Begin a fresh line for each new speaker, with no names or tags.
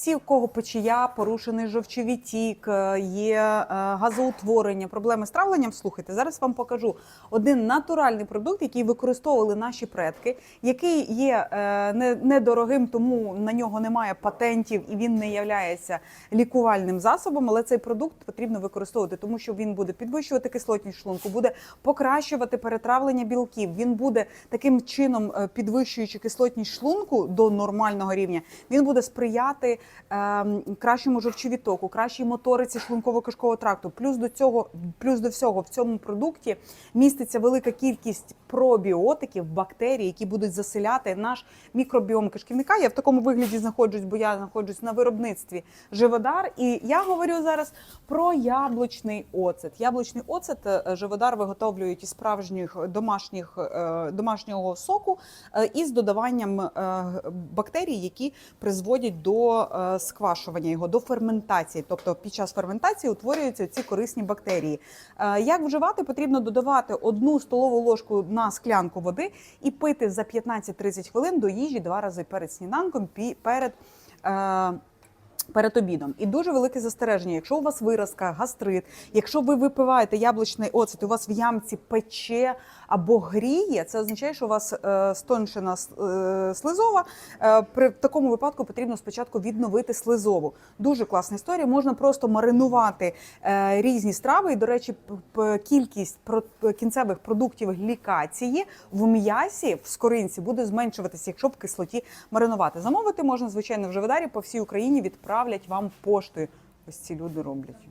Всі, у кого печія, порушений жовчовий тік, е, є е, газоутворення, проблеми з травленням. Слухайте, зараз вам покажу один натуральний продукт, який використовували наші предки, який є е, не- недорогим, тому на нього немає патентів і він не являється лікувальним засобом. Але цей продукт потрібно використовувати, тому що він буде підвищувати кислотність шлунку, буде покращувати перетравлення білків. Він буде таким чином підвищуючи кислотність шлунку до нормального рівня. Він буде сприяти кращому жовчовітоку, кращій моториці шлунково-кишкового тракту. Плюс до цього, плюс до всього, в цьому продукті міститься велика кількість пробіотиків, бактерій, які будуть заселяти наш мікробіом кишківника. Я в такому вигляді знаходжусь, бо я знаходжусь на виробництві Живодар. І я говорю зараз про яблучний оцет. Яблучний оцет е, Живодар виготовлюють із справжніх домашніх е, домашнього соку е, із додаванням бактерій, які призводять до сквашування його, до ферментації. Тобто під час ферментації утворюються ці корисні бактерії. Е, Як вживати? Потрібно додавати одну столову ложку на склянку води і пити за 15-30 хвилин до їжі два рази перед сніданком, перед. Перед обідом і дуже велике застереження. Якщо у вас виразка, гастрит, якщо ви випиваєте яблучний оцет, у вас в ямці пече або гріє, це означає, що у вас е, стоншена е, слизова. Е, при такому випадку потрібно спочатку відновити слизову. Дуже класна історія. Можна просто маринувати е, різні страви. І, до речі, кількість про- кінцевих продуктів глікації в м'ясі в скоринці буде зменшуватися, якщо в кислоті маринувати. Замовити можна, звичайно, в Живодарі по всій Україні відправлять вам поштою. Ось ці люди роблять.